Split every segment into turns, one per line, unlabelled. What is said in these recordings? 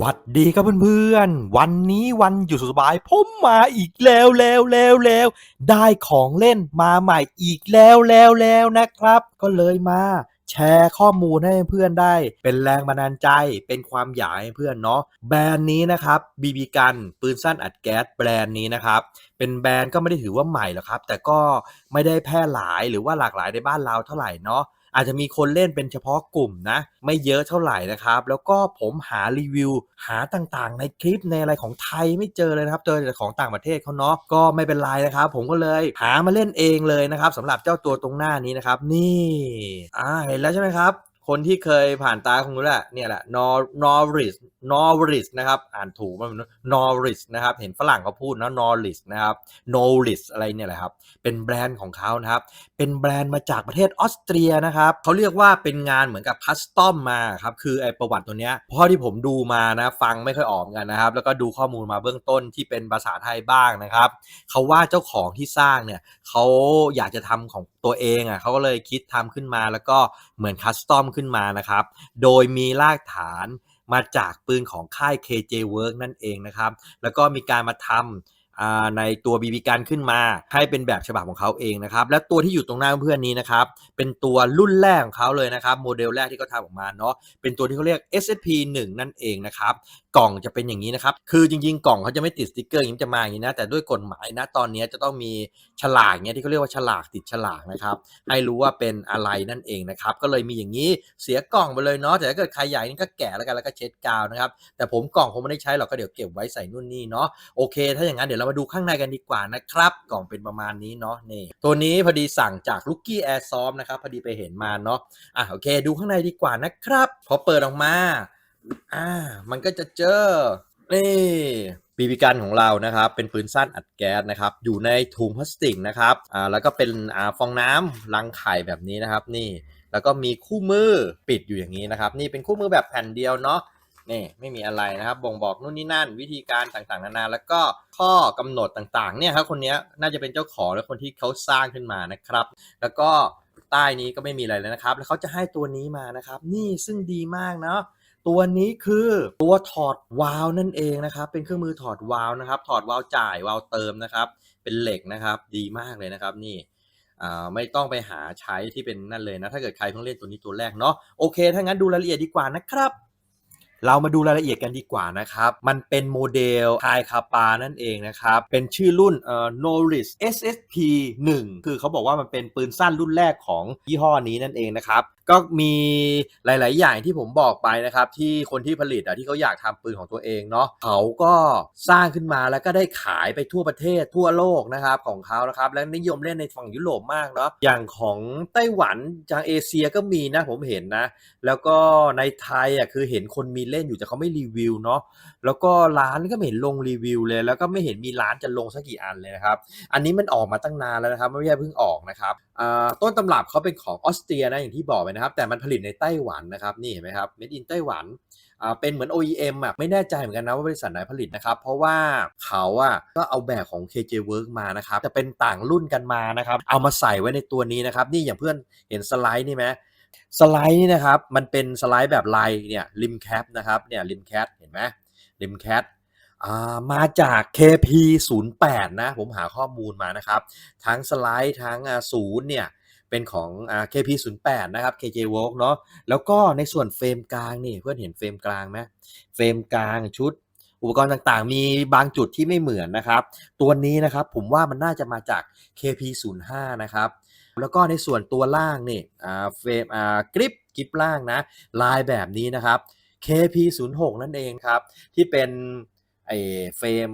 หวัดดีครับเพื่อนๆ วันนี้วันหยุดสุดสบาย ผมมาอีกแล้วแล้วแล้วแล้วได้ของเล่นมาใหม่อีกแล้วแล้วแล้วนะครับ ก็เลยมาแชร์ข้อมูลให้เพื่อนได้ เป็นแรงบันดาลใจเป็นความอยากให้เพื่อนเนาะแบรนด์นี้นะครับบีบีกันปืนสั้นอัดแก๊สแบรนด์นี้นะครับเป็นแบรนด์ก็ไม่ได้ถือว่าใหม่หรอกครับ แต่ก็ไม่ได้แพร่หลายหรือว่าหลากหลายในบ้านเราเท่าไหร่เนาะ อาจจะมีคนเล่นเป็นเฉพาะกลุ่มนะ ไม่เยอะเท่าไหร่นะครับ แล้วก็ผมหารีวิว หาต่างๆ ในคลิปในอะไรของไทยไม่เจอเลยนะครับ เจอแต่ของต่างประเทศเขาเนาะก็ไม่เป็นไรนะครับ ผมก็เลยหามาเล่นเองเลยนะครับสำหรับเจ้าตัวตรงหน้านี้นะครับ นี่อ่าเห็นแล้วใช่ไหมครับ คนที่เคยผ่านตาคงรู้แหละเนี่ยแหละนอ Norris Norris นะครับอ่านถูกมัน Norris นะครับเห็นฝรั่งเขาพูดนะ Norris นะครับ Norris อะไรเนี่ยแหละครับเป็นแบรนด์ของเขานะครับเป็นแบรนด์มาจากประเทศออสเตรียนะครับเขาเรียกว่าเป็นงานเหมือนกับคัสตอมมาครับคือไอประวัติตัวเนี้ยเพราะที่ผมดูมานะฟังไม่ค่อยออกกันนะครับ แล้วก็ดูข้อมูลมาเบื้องต้นที่เป็นภาษาไทยบ้างนะครับเขาว่าเจ้าของที่สร้างเนี่ยเขาอยากจะทำของตัวเองอะเขาก็เลยคิดทำขึ้นมาแล้วก็เหมือนคัสตอมขึ้นมานะครับ โดยมีรากฐานมาจากปืนของค่าย KJ Work นั่นเองนะครับ แล้วก็มีการมาทำ ในตัวบีบีกันขึ้นมาให้เป็นแบบฉบับของเขาเองนะครับ และตัวที่อยู่ตรงหน้าเพื่อนๆนี้นะครับ เป็นตัวรุ่นแรกของเขาเลยนะครับ โมเดลแรกที่เขาทำออกมาเนาะเป็นตัวที่เขาเรียก SSP 1 นั่นเองนะครับ กล่องจะเป็นอย่างนี้นะครับ คือจริง ๆ กล่องเขาจะไม่ติดสติกเกอร์อย่างนี้จะมาอย่างนี้นะแต่ด้วยกฎหมายนะตอนนี้จะต้องมีฉลากเนี้ยที่เขาเรียกว่าฉลากติดฉลากนะครับให้รู้ว่าเป็นอะไรนั่นเองนะครับก็เลยมีอย่างนี้เสียกล่องไปเลยเนาะแต่ถ้าเกิดใครอยากนี่ก็แกะแล้วกันแล้วก็เช็ดกาวนะครับแต่ผมกล่องคงไม่ได้ใช้หรอกก็เดี๋ยวเก็บไว้ใส่นู่นนี่เนาะโอเค ถ้าอย่างนั้นเดี๋ยวเรามาดูข้างในกันดีกว่านะครับ กล่องเป็นประมาณนี้เนาะนี่ ตัวนี้พอดีสั่งจากลูกกี้แอร์ซอมนะครับพอดีไปเห็นมาเนาะอะโอเค ดูข้างในดีกว่านะครับ พอเปิดออกมาอ่ามันก็จะเจอนี่บีบีกันของเรานะครับ เป็นปืนสั้นอัดแก๊สนะครับ อยู่ในถุงพลาสติกนะครับอ่าแล้วก็เป็นอ่าฟองน้ำรังไข่แบบนี้นะครับ นี่ แล้วก็มีคู่มือปิดอยู่อย่างนี้นะครับ นี่เป็นคู่มือแบบแผ่นเดียวเนาะ นี่ไม่มีอะไรนะครับ บ่งบอกนู่นนี่นั่น วิธีการต่างๆนานา แล้วก็ข้อกำหนดต่างๆ เนี่ยครับคนนี้น่าจะเป็นเจ้าของและคนที่เขาสร้างขึ้นมานะครับ แล้วก็ใต้นี้ก็ไม่มีอะไรเลยนะครับ แล้วเขาจะให้ตัวนี้มานะครับ นี่ซึ่งดีมากเนาะตัวนี้คือตัวถอดวาล์วนั่นเองนะครับ เป็นเครื่องมือถอดวาล์วนะครับ ถอดวาล์วจ่ายวาล์วเติมนะครับ เป็นเหล็กนะครับ ดีมากเลยนะครับนี่ไม่ต้องไปหาใช้ที่เป็นนั่นเลยนะ ถ้าเกิดใครเพิ่งเล่นตัวนี้ตัวแรกเนาะโอเค ถ้างั้นดูรายละเอียดดีกว่านะครับ เรามาดูรายละเอียดกันดีกว่านะครับ มันเป็นโมเดลไฮคาปานั่นเองนะครับ เป็นชื่อรุ่นเอ่อ Norris SSP 1 คือเขาบอกว่ามันเป็นปืนสั้นรุ่นแรกของยี่ห้อนี้นั่นเองนะครับ ก็มีหลาย ๆ อย่างที่ผมบอกไปนะครับ ที่คนที่ผลิตอะที่เขาอยากทำปืนของตัวเองเนาะเขาก็สร้างขึ้นมาแล้วก็ได้ขายไปทั่วประเทศทั่วโลกนะครับของเขานะครับและนิยมเล่นในฝั่งยุโรปมากเนาะอย่างของไต้หวันจางเอเชียก็มีนะผมเห็นนะ แล้วก็ในไทยอะคือเห็นคนมีเล่นอยู่แต่เขาไม่รีวิวเนาะแล้วก็ร้านก็ไม่เห็นลงรีวิวเลย แล้วก็ไม่เห็นมีร้านจะลงสักกี่อันเลยนะครับ อันนี้มันออกมาตั้งนานแล้วนะครับไม่ใช่เพิ่งออกนะครับต้นตำรับเขาเป็นของออสเตรียนะอย่างที่บอกไปนะครับ แต่มันผลิตในไต้หวันนะครับ นี่เห็นไหมครับ made in ไต้หวันอ่าเป็นเหมือน OEM อะไม่แน่ใจเหมือนกันนะว่าบริษัทไหนผลิตนะครับ เพราะว่าเขาอะก็เอาแบบของ KJ Work มานะครับจะเป็นต่างรุ่นกันมานะครับ เอามาใส่ไว้ในตัวนี้นะครับ นี่อย่างเพื่อนเห็นสไลด์นี่ไหมสไลด์นี่นะครับ มันเป็นสไลด์แบบลายเนี่ยริมแคปนะครับเนี่ยริมแคปเห็นไหมริมแคปมาจาก KP 0 8นะ ผมหาข้อมูลมานะครับ ทั้งสไลด์ทั้งศูนย์เนี่ย เป็นของอ่า KP 0 8 นะครับ KJ Work เนาะแล้วก็ในส่วนเฟรมกลางนี่เพื่อนเห็นเฟรมกลางไหมเฟรมกลางชุดอุปกรณ์ต่างๆ มีบางจุดที่ไม่เหมือนนะครับ ตัวนี้นะครับผมว่ามันน่าจะมาจาก KP 0 5 นะครับ แล้วก็ในส่วนตัวล่างนี่อ่าเฟรมอ่ากริปกริปล่างนะลายแบบนี้นะครับ KP 0 6 นั่นเองครับ ที่เป็นไอเฟรม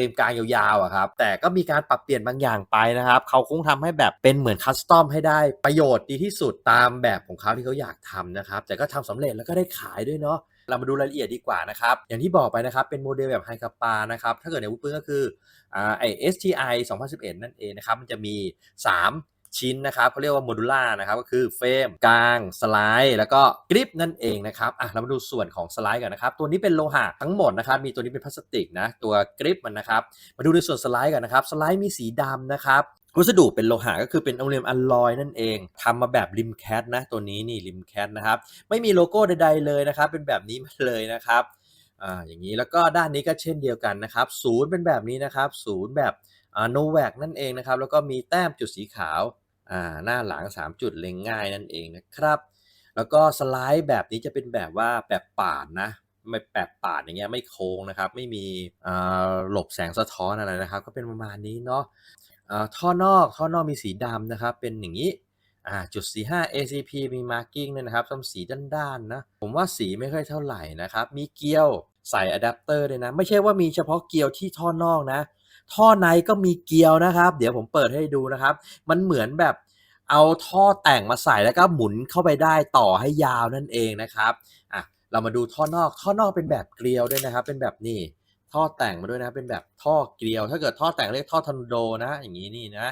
รมกลางยาวๆอะครับแต่ก็มีการปรับเปลี่ยนบางอย่างไปนะครับเขาคงทำให้แบบเป็นเหมือนคัสตอมให้ได้ประโยชน์ดีที่สุดตามแบบของเขาที่เขาอยากทำนะครับแต่ก็ทำสำเร็จแล้วก็ได้ขายด้วยเนาะเรามาดูรายละเอียดดีกว่านะครับ อย่างที่บอกไปนะครับ เป็นโมเดลแบบไฮคาปานะครับ ถ้าเกิดในวุ้นปืนก็คืออ่าไอ STI 2011 นั่นเองนะครับ มันจะมี 3 ชิ้นนะครับเขาเรียกว่าโมดูล่านะครับก็คือเฟรมกลางสไลด์แล้วก็กริปนั่นเองนะครับอะเรามาดูส่วนของสไลด์กันนะครับตัวนี้เป็นโลหะทั้งหมดนะครับมีตัวนี้เป็นพลาสติกนะตัวกริปมันนะครับมาดูในส่วนสไลด์กันนะครับสไลด์มีสีดำนะครับวัสดุเป็นโลหะก็คือเป็นอลูมิเนียมอลลอยนั่นเองทำมาแบบริมแคทนะตัวนี้นี่ริมแคทนะครับไม่มีโลโก้ใดๆเลยนะครับเป็นแบบนี้มาเลยนะครับอ่าอย่างนี้แล้วก็ด้านนี้ก็เช่นเดียวกันนะครับศูนย์เป็นแบบนี้นะครับศูนย์แบบ โนแวกนั่นเองนะครับ แล้วก็มีแต้มจุดสีขาวาหน้าหลัง 3 จุดเล็งง่ายนั่นเองนะครับ แล้วก็สไลด์แบบนี้จะเป็นแบบว่าแบบป่านนะไม่แบบป่านอย่างเงี้ยไม่โค้งนะครับ ไม่มีหลบแสงสะท้อนอะไรนะครับ ก็เป็นประมาณนี้เนาะท่อนอกท่อนอกมีสีดำนะครับ เป็นอย่างนี้จุด 45 ACP มี marking ด้วยนะครับทำสีด้านๆนะ ผมว่าสีไม่ค่อยเท่าไหร่นะครับ มีเกลียวใส่อะแดปเตอร์ด้วยนะ ไม่ใช่ว่ามีเฉพาะเกลียวที่ท่อนอกนะ ท่อในก็มีเกลียวนะครับ เดี๋ยวผมเปิดให้ดูนะครับ มันเหมือนแบบเอาท่อแต่งมาใส่แล้วก็หมุนเข้าไปได้ต่อให้ยาวนั่นเองนะครับอะเรามาดูท่อนอกท่อนอกเป็นแบบเกลียวด้วยนะครับ เป็นแบบนี่ท่อแต่งมาด้วยนะเป็นแบบท่อเกลียว ถ้าเกิดท่อแต่งเรียกท่อทอนโดนะ อย่างนี้นี่นะ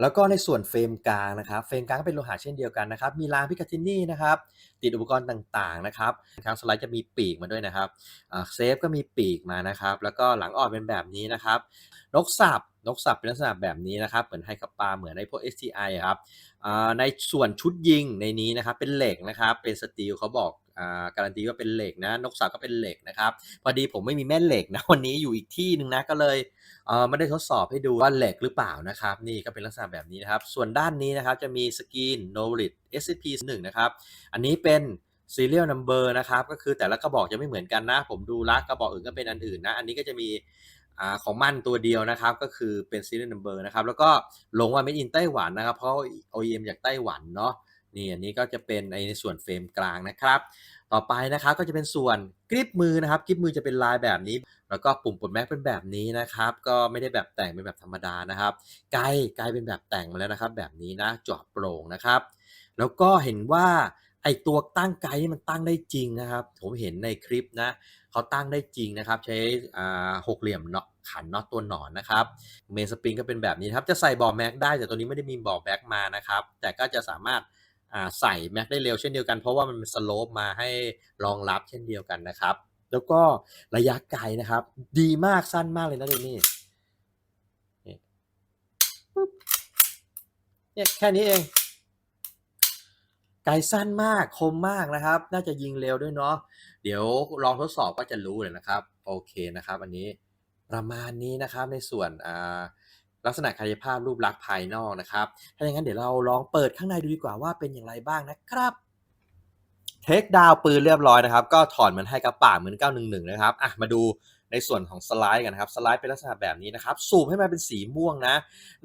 แล้วก็ในส่วนเฟรมกลางนะครับ เฟรมกลางก็เป็นโลหะเช่นเดียวกันนะครับ มีรางพิกาตินี่นะครับ ติดอุปกรณ์ต่างๆนะครับทางสไลด์จะมีปีกมาด้วยนะครับเซฟก็มีปีกมานะครับ แล้วก็หลังอ่อนเป็นแบบนี้นะครับ นกสับ นกสับเป็นลักษณะแบบนี้นะครับ เหมือนไฮคัปาเหมือนในพวก STI อครับในส่วนชุดยิงในนี้นะครับ เป็นเหล็กนะครับ เป็นสตีลเขาบอก การันตีว่าเป็นเหล็กนะนกสับก็เป็นเหล็กนะครับ พอดีผมไม่มีแม่เหล็กนะวันนี้อยู่อีกที่หนึ่งนะก็เลยเออไม่ได้ทดสอบให้ดูว่าเหล็กหรือเปล่านะครับ นี่ก็เป็นลักษณะแบบนี้นะครับ ส่วนด้านนี้นะครับจะมีสกรีน n o v i t SCP 1นะครับ อันนี้เป็น serial number นะครับ ก็คือแต่ละกระบอกจะไม่เหมือนกันนะ ผมดูละกระบอกอื่นก็เป็นอันอื่นนะ อันนี้ก็จะมีอของมันตัวเดียวนะครับ ก็คือเป็น serial number นะครับ แล้วก็ลงว่า made in ไต้หวันนะครับ เพราะ OEM จากไต้หวันเนาะ นี่อันนี้ก็จะเป็นในส่วนเฟรมกลางนะครับ ต่อไปนะครับก็จะเป็นส่วนกริปมือนะครับกริปมือจะเป็นลายแบบนี้ แล้วก็ปุ่มปลดแม็กเป็นแบบนี้นะครับ ก็ไม่ได้แบบแต่งเป็นแบบธรรมดานะครับไกลไกลเป็นแบบแต่งมาแล้วนะครับ แบบนี้นะจาะโปร่งนะครับ แล้วก็เห็นว่าไอตัวตั้งไกลนี่มันตั้งได้จริงนะครับ ผมเห็นในคลิปนะเขาตั้งได้จริงนะครับ ใช้หกเหลี่ยมเนาะขันน็อตตัวหนอนนะครับเมนสปริงก็เป็นแบบนี้ครับจะใส่บอร์แม็กได้แต่ตัวนี้ไม่ได้มีบอร์แม็กมานะครับ แต่ก็จะสามารถ ใส่แม็กได้เร็วเช่นเดียวกัน เพราะว่ามันเป็นสโลปมาให้รองรับเช่นเดียวกันนะครับ แล้วก็ระยะไกลนะครับ ดีมากสั้นมากเลยนะเดนี่นี่เนี่ยแค่นี้เองไกลสั้นมากคมมากนะครับ น่าจะยิงเร็วด้วยเนาะเดี๋ยวลองทดสอบก็จะรู้เลยนะครับ โอเคนะครับ อันนี้ประมาณนี้นะครับในส่วนอ่า ลักษณะกายภาพรูปลักษณ์ภายนอกนะครับ ถ้าอย่างนั้นเดี๋ยวเราลองเปิดข้างในดูดีกว่าว่าเป็นอย่างไรบ้างนะครับเทคดาวปืนเรียบร้อยนะครับ ก็ถอดมันให้กับป่าเหมือน 911 นะครับอะมาดูในส่วนของสไลด์กันนะครับ สไลด์เป็นลักษณะแบบนี้นะครับ สูบให้มันเป็นสีม่วงนะ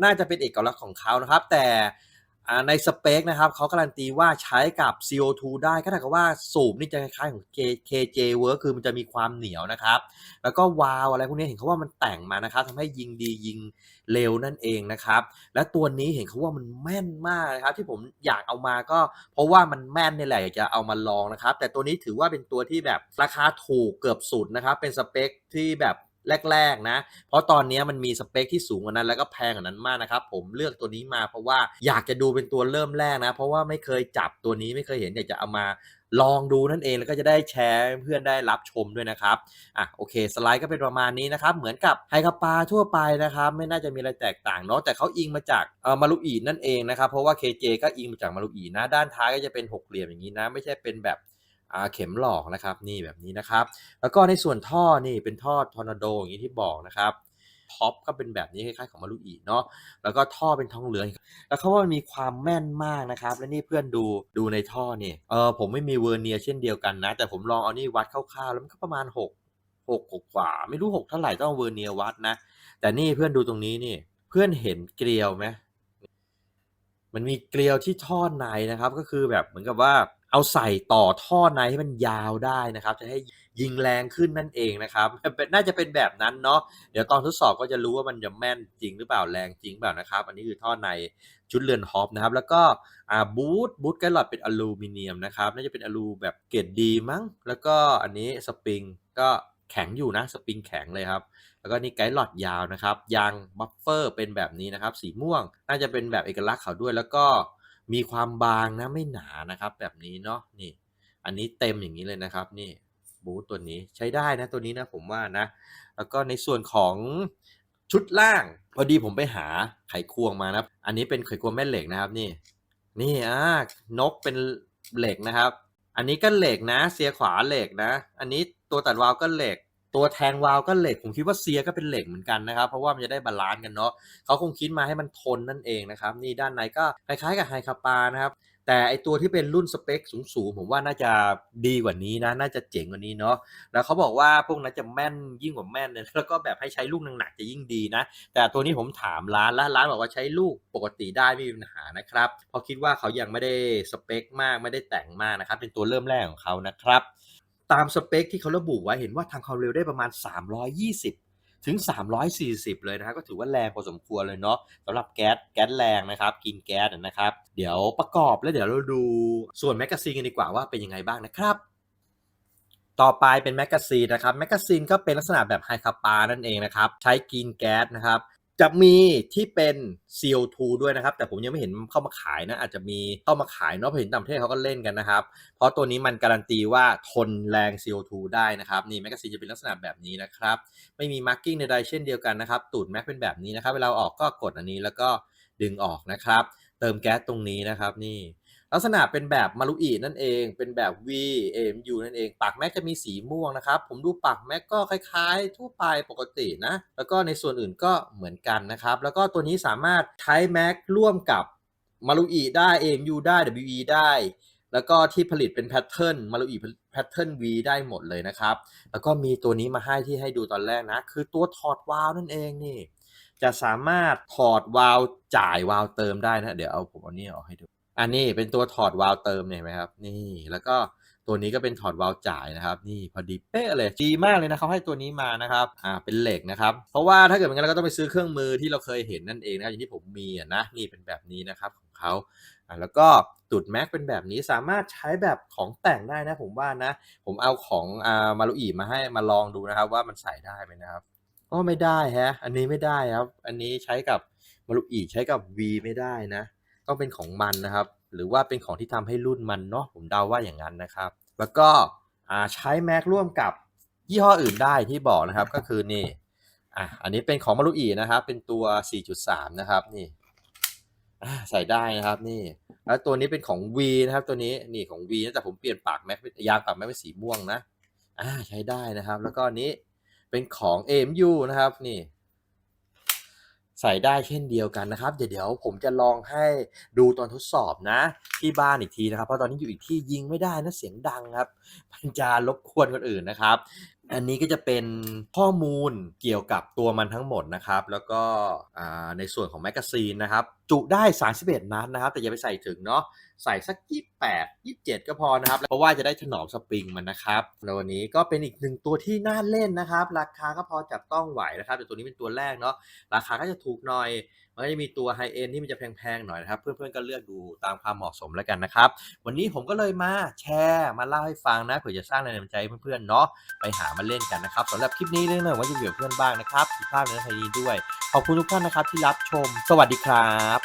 น่าจะเป็นเอกลักษณ์ของเขานะครับ แต่ ในสเปคนะครับเขาการันตีว่าใช้กับ CO2 ได้ก็เท่ากับว่าสูบนี่จะคล้ายๆของ KJ Work คือมันจะมีความเหนียวนะครับ แล้วก็วาวอะไรพวกนี้เห็นเขาว่ามันแต่งมานะครับทำให้ยิงดียิงเร็วนั่นเองนะครับ และตัวนี้เห็นเขาว่ามันแม่นมากนะครับที่ผมอยากเอามาก็ เพราะว่ามันแม่นนี่แหละอยากจะเอามาลองนะครับ แต่ตัวนี้ถือว่าเป็นตัวที่แบบราคาถูกเกือบสุดนะครับ เป็นสเปคที่แบบ แรกๆนะ เพราะตอนนี้มันมีสเปคที่สูงกว่านั้น แล้วก็แพงกว่านั้นมากนะครับ ผมเลือกตัวนี้มาเพราะว่าอยากจะดูเป็นตัวเริ่มแรกนะ เพราะว่าไม่เคยจับตัวนี้ไม่เคยเห็นอยากจะเอามาลองดูนั่นเองแล้วก็จะได้แชร์เพื่อนได้รับชมด้วยนะครับอะโอเค สไลด์ก็เป็นประมาณนี้นะครับ เหมือนกับไฮคาปาทั่วไปนะครับ ไม่น่าจะมีอะไรแตกต่างเนาะแต่เขาอิงมาจากเอ่อมารุอีนั่นเองนะครับ เพราะว่า KJ ก็อิงมาจากมารุอีนะ ด้านท้ายก็จะเป็นหกเหลี่ยมอย่างนี้นะ ไม่ใช่เป็นแบบ เข็มหลอกนะครับนี่แบบนี้นะครับ แล้วก็ในส่วนท่อนี่เป็นท่อทอร์นาโดอย่างนี้ที่บอกนะครับท็อปก็เป็นแบบนี้คล้ายๆของมารุอีเนาะแล้วก็ท่อเป็นทองเหลืองแล้วเขาว่ามันมีความแม่นมากนะครับ และนี่เพื่อนดูดูในท่อเนี่ยเออผมไม่มีเวอร์เนียเช่นเดียวกันนะ แต่ผมลองเอานี่วัดคร่าวๆแล้วมันก็ประมาณ 6 6กว่า ไม่รู้ 6 เท่าไหร่ต้องเวอร์เนียวัดนะ แต่นี่เพื่อนดูตรงนี้นี่เพื่อนเห็นเกลียวไหมมันมีเกลียวที่ท่อในนะครับ ก็คือแบบเหมือนกับว่า เอาใส่ต่อท่อในให้มันยาวได้นะครับ จะให้ยิงแรงขึ้นนั่นเองนะครับ น่าจะเป็นแบบนั้นเนาะเดี๋ยวตอนทดสอบก็จะรู้ว่ามันจะแม่นจริงหรือเปล่าแรงจริงเปล่านะครับ อันนี้คือท่อในชุดเรือนฮอปนะครับ แล้วก็อ่าบูทบูทไกด์หลอดเป็นอลูมิเนียมนะครับน่าจะเป็นอลูแบบเกรดดีมั้ง แล้วก็อันนี้สปริงก็แข็งอยู่นะสปริงแข็งเลยครับ แล้วก็นี่ไกด์หลอดยาวนะครับยางบัฟเฟอร์เป็นแบบนี้นะครับ สีม่วงน่าจะเป็นแบบเอกลักษณ์เขาด้วยแล้วก็ มีความบางนะไม่หนานะครับ แบบนี้เนาะนี่ อันนี้เต็มอย่างนี้เลยนะครับ นี่บูทตัวนี้ใช้ได้นะตัวนี้นะผมว่านะ แล้วก็ในส่วนของชุดล่างพอดีผมไปหาไขควงมานะอันนี้เป็นไขควงแม่เหล็กนะครับนี่ นี่อ่านกเป็นเหล็กนะครับ อันนี้ก็เหล็กนะ เสียขวาเหล็กนะ อันนี้ตัวตัดวาล์วก็เหล็ก ตัวแทงวาล์วก็เหล็ก ผมคิดว่าเซียก็เป็นเหล็กเหมือนกันนะครับ เพราะว่ามันจะได้บาลานซ์กันเนาะเขาคงคิดมาให้มันทนนั่นเองนะครับ นี่ด้านในก็คล้ายๆกับไฮคาปานะครับ แต่ไอตัวที่เป็นรุ่นสเปคสูงๆ ผมว่าน่าจะดีกว่านี้นะ น่าจะเจ๋งกว่านี้เนาะ แล้วเขาบอกว่าพวกนั้นจะแม่นยิ่งกว่าแม่นเลยแล้วก็แบบให้ใช้ลูกหนักๆจะยิ่งดีนะ แต่ตัวนี้ผมถามร้านแล้วร้านบอกว่าใช้ลูกปกติได้ไม่มีปัญหานะครับ เพราะคิดว่าเขายังไม่ได้สเปคมากไม่ได้แต่งมากนะครับ เป็นตัวเริ่มแรกของเขานะครับ ตามสเปคที่เขาระบุไว้เห็นว่าทำความเร็วได้ประมาณ 320 ถึง 340 เลยนะครับก็ถือว่าแรงพอสมควรเลยเนาะสำหรับแก๊สแก๊สแรงนะครับ กินแก๊สนะครับ เดี๋ยวประกอบแล้วเดี๋ยวเราดูส่วนแมกกาซีนกันดีกว่าว่าเป็นยังไงบ้างนะครับต่อไปเป็นแมกกาซีนนะครับแมกกาซีนก็เป็นลักษณะแบบไฮคาปานั่นเองนะครับ ใช้กินแก๊สนะครับ จะมีที่เป็น CO2 ด้วยนะครับ แต่ผมยังไม่เห็นเข้ามาขายนะ อาจจะมีเข้ามาขายเนาะเห็นต่างประเทศเขาก็เล่นกันนะครับ เพราะตัวนี้มันการันตีว่าทนแรง CO2 ได้นะครับ นี่แมกกาซีนจะเป็นลักษณะแบบนี้นะครับ ไม่มีมาร์กิ้งใดๆเช่นเดียวกันนะครับ ตูดแม็กเป็นแบบนี้นะครับ เวลาออกก็กดอันนี้แล้วก็ดึงออกนะครับ เติมแก๊สตรงนี้นะครับนี่ ลักษณะเป็นแบบมารุอีนั่นเอง เป็นแบบ V AMU นั่นเองปากแม็กจะมีสีม่วงนะครับ ผมดูปากแม็กก็คล้ายๆ ทั่วไปปกตินะ แล้วก็ในส่วนอื่นก็เหมือนกันนะครับ แล้วก็ตัวนี้สามารถใช้แม็กร่วมกับมารุอีได้ AMU ได้ WE ได้ แล้วก็ที่ผลิตเป็นแพทเทิร์นมารุอีแพทเทิร์น V ได้หมดเลยนะครับ แล้วก็มีตัวนี้มาให้ที่ให้ดูตอนแรกนะ คือตัวถอดวาล์วนั่นเองนี่ จะสามารถถอดวาล์วจ่ายวาล์วเติมได้นะ เดี๋ยวเอาผมเอานี่ออกให้ดู อันนี้เป็นตัวถอดวาล์วเติมเนี่ยไหมครับ นี่แล้วก็ตัวนี้ก็เป็นถอดวาล์วจ่ายนะครับ นี่พอดีเป๊ะเลยดีมากเลยนะเขาให้ตัวนี้มานะครับอ่าเป็นเหล็กนะครับ เพราะว่าถ้าเกิดเป็นงั้นเราก็ต้องไปซื้อเครื่องมือที่เราเคยเห็นนั่นเองนะครับอย่างที่ผมมีอะนะนี่เป็นแบบนี้นะครับของเขาอ่าแล้วก็ตุดแม็กเป็นแบบนี้สามารถใช้แบบของแต่งได้นะผมว่านะ ผมเอาของอ่ามารุอีมาให้มาลองดูนะครับ ว่ามันใส่ได้ไหมนะครับก็ไม่ได้ฮะ อันนี้ไม่ได้ครับ อันนี้ใช้กับมารุอีใช้กับ V ไม่ได้นะ ต้องเป็นของมันนะครับ หรือว่าเป็นของที่ทำให้รุ่นมันเนาะผมเดาว่าอย่างนั้นนะครับ แล้วก็ใช้แม็กร่วมกับยี่ห้ออื่นได้ที่บอกนะครับก็คือนี่อะอันนี้เป็นของมารุอีนะครับ เป็นตัว 4.3 นะครับนี่ใส่ได้นะครับนี่ แล้วตัวนี้เป็นของ V นะครับตัวนี้นี่ของ V นะแต่ผมเปลี่ยนปากแม็กยางปากแม็กเป็นสีม่วงนะอ่าใช้ได้นะครับ แล้วก็นนี้เป็นของ AMU นะครับนี่ ใส่ได้เช่นเดียวกันนะครับ เดี๋ยวผมจะลองให้ดูตอนทดสอบนะ ที่บ้านอีกทีนะครับ เพราะตอนนี้อยู่อีกที่ยิงไม่ได้นะเสียงดังครับมันจะรบกวนคนอื่นนะครับ อันนี้ก็จะเป็นข้อมูลเกี่ยวกับตัวมันทั้งหมดนะครับ แล้วก็ในส่วนของแมกกาซีนนะครับ จุได้ 31 นัดนะครับ แต่อย่าไปใส่ถึงเนาะ ใส่สัก 28 27 ก็พอนะครับ เพราะว่าจะได้ถนอมสปริงมันนะครับแล้ววันนี้ก็เป็นอีกหนึ่งตัวที่น่าเล่นนะครับ ราคาก็พอจับต้องไหวนะครับแต่ตัวนี้เป็นตัวแรกเนาะราคาก็จะถูกหน่อย มันก็จะมีตัวไฮเอ็นที่มันจะแพงๆหน่อยนะครับ เพื่อนๆก็เลือกดูตามความเหมาะสมแล้วกันนะครับ วันนี้ผมก็เลยมาแชร์มาเล่าให้ฟังนะเผื่อจะสร้างแรงบันดาลใจเพื่อนๆเนาะไปหามาเล่นกันนะครับสำหรับคลิปนี้เรื่องหน่อยว่าจะเหลือเพื่อนบ้างนะครับผิดพลาดในไทยนี้ด้วยขอบคุณทุกท่านนะครับที่รับชม สวัสดีครับ